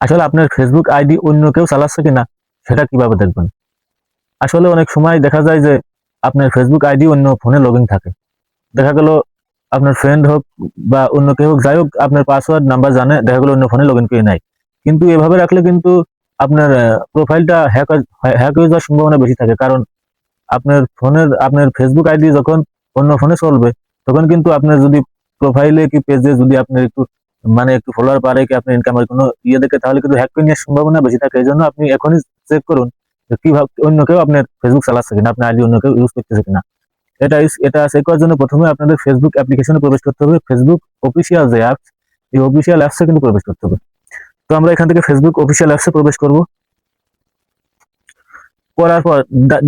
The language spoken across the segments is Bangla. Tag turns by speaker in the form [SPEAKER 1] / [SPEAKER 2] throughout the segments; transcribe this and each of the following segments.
[SPEAKER 1] আসলে আপনার ফেসবুক আইডি অন্য কেউ চালাচ্ছে কিনা, সেটা কীভাবে দেখবেন? আসলে অনেক সময় দেখা যায় যে আপনার ফেসবুক আইডি অন্য ফোনে লগ থাকে। দেখা গেল আপনার ফ্রেন্ড হোক বা অন্য কেউ হোক, যাই হোক, আপনার পাসওয়ার্ড নাম্বার জানে, দেখা গেল অন্য ফোনে লগ ইন করে নাই কিন্তু এভাবে রাখলে কিন্তু আপনার প্রোফাইলটা হ্যাক হ্যাক হয়ে যাওয়ার সম্ভাবনা বেশি থাকে। কারণ আপনার ফোনের, আপনার ফেসবুক আইডি যখন অন্য ফোনে চলবে, তখন কিন্তু আপনার যদি প্রোফাইলে কি পেজে যদি আপনার একটু মানে একটু ফলোয়ার পারে কি আপনার ইনকামের কোনো ইয়ে দেখে, তাহলে কিন্তু হ্যাক নেওয়ার সম্ভাবনা বেশি থাকে। এই জন্য আপনি এখনই চেক করুন কীভাবে অন্য কেউ আপনার ফেসবুক চালাচ্ছে কিনা, আপনার আইডি অন্য কেউ ইউজ করতেছে কিনা। এটা এটা চেক করার জন্য প্রথমে আপনাদের ফেসবুক অ্যাপ্লিকেশনে প্রবেশ করতে হবে। ফেসবুক অফিসিয়াল যে অ্যাপস এই অফিসিয়াল অ্যাপসে কিন্তু প্রবেশ করতে হবে। তো আমরা এখান থেকে ফেসবুক অফিসিয়াল অ্যাপসে প্রবেশ করব। করার পর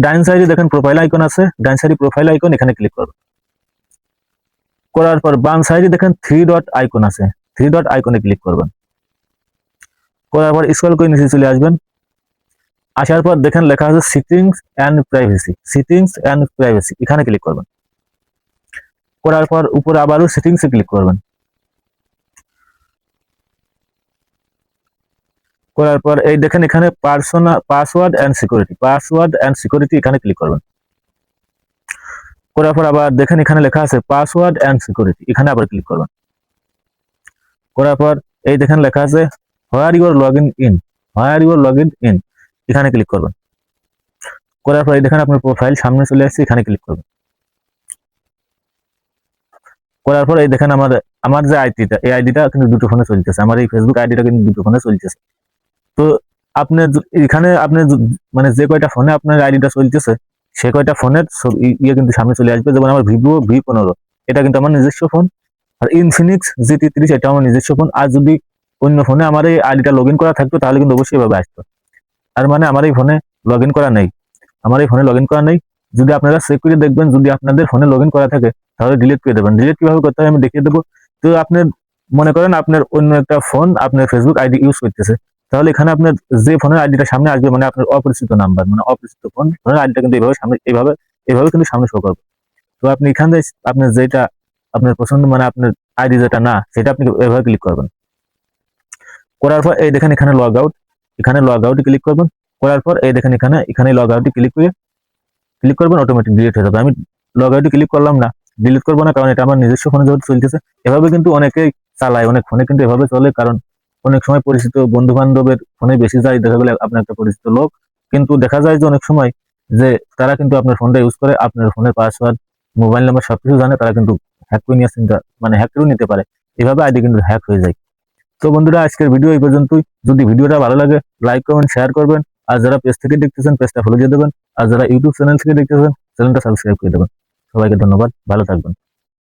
[SPEAKER 1] ডাইন সাইডে দেখেন প্রোফাইল আইকন আছে। ডাইন সাইডে প্রোফাইল আইকন এখানে ক্লিক করব। করার পর বাম সাইডে দেখেন থ্রি ডট আইকন আছে। থ্রি ডট আইকনে ক্লিক করবেন। করার পর স্ক্রল করে নিচে চলে আসবেন। আসার পর দেখেন লেখা আছে settings and privacy settings and privacy এখানে ক্লিক করবেন। করার পর উপরে আবারও সেটিংসে ক্লিক করবেন। করার পর এই দেখেন এখানে persona password and security password and security এখানে ক্লিক করবেন। করার পর আবার দেখেন এখানে লেখা আছে পাসওয়ার্ড অ্যান্ড সিকিউরিটি এখানে আবার ক্লিক করবেন। করার পর এই দেখেন লেখা আছে where your log in in where your log in in এখানে ক্লিক করবেন। করার পর দেখেন আপনার প্রোফাইল সামনে চলে আসছে, এখানে ক্লিক করবেন। করার পর এই দেখেন আমার আমার যে আইডিটা এই আইডিটা কিন্তু দুটো ফোনে চলতেছে। আমার এই ফেসবুক আইডিটা কিন্তু দুটো ফোনে চলতেছে। তো আপনি এখানে আপনি মানে যে কয়টা ফোনে আপনার আইডিটা চলতেছে, সে কয়টা ফোনের ইয়ে কিন্তু সামনে চলে আসবে। যেমন আমার ভিভো ভি পনেরো, এটা কিন্তু আমার নিজস্ব ফোন আর ইনফিনিক্স জিটি তিরিশ এটা আমার নিজস্ব ফোন আর যদি অন্য ফোনে আমার এই আইডিটা লগ করা থাকতো, তাহলে কিন্তু অবশ্যই এভাবে আসতো। আর মানে আমার এই ফোনে লগ করা নেই। আমার এই ফোনে লগ করা নেই। যদি আপনারা চেক করে দেখবেন, যদি আপনাদের ফোনে লগ করা থাকে, তাহলে ডিলিট করে দেবেন। ডিলিট কীভাবে করতে হয় আমি দেখিয়ে দেবো। তো আপনার, মনে করেন আপনার অন্য একটা ফোন আপনার ফেসবুক আইডি ইউজ করতেছে। তাহলে এখানে আপনার যে ফোনের আইডিটা সামনে আসবে মানে আপনার অপরিচিত নাম্বার মানে অপরিচিত ফোন ফোনের আইডিটা কিন্তু এইভাবে সামনে এইভাবে এইভাবে কিন্তু সামনে শো করবে। তো আপনি এখান থেকে আপনার যেটা আপনার পছন্দ মানে আপনার আইডি যেটা না, সেটা আপনি এভাবে ক্লিক করবেন। করার পর এই দেখেন এখানে লগ আউট এখানে লগ আউটে ক্লিক করবেন। করার পর এই দেখেন এখানে এখানে লগ আউটে ক্লিক করে ক্লিক করবেন অটোমেটিক ডিলিট হয়ে যাবে। আমি লগ আউটে ক্লিক করলাম না ডিলিট করব না, কারণ এটা আমার নিজস্ব ফোনে যেহেতু চলতেছে। এভাবে কিন্তু অনেকেই চালায়, অনেক ফোনে কিন্তু এভাবে চলে, কারণ অনেক সময় পরিচিত বন্ধু বান্ধবের ফোনে বেশি যায়, দেখা গেলে আপনার একটা পরিচিত লোক। কিন্তু দেখা যায় যে অনেক সময় যে তারা কিন্তু আপনার ফোনটা ইউজ করে, আপনার ফোনের পাসওয়ার্ড মোবাইল নাম্বার সবকিছু জানে, তারা কিন্তু হ্যাক করে নিয়ে মানে হ্যাক করেও নিতে পারে। এভাবে আইডি কিন্তু হ্যাক হয়ে যায়। তো বন্ধুরা, আজকের ভিডিও এই পর্যন্তই। যদি ভিডিওটা ভালো লাগে লাইক করবেন শেয়ার করবেন। আর যারা পেজ থেকে দেখতেছেন পেজটা ফলো দিয়ে দেবেন। আর যারা ইউটিউব চ্যানেল থেকে দেখতেছেন চ্যানেলটা সাবস্ক্রাইব করে দেবেন। সবাইকে ধন্যবাদ। ভালো থাকবেন।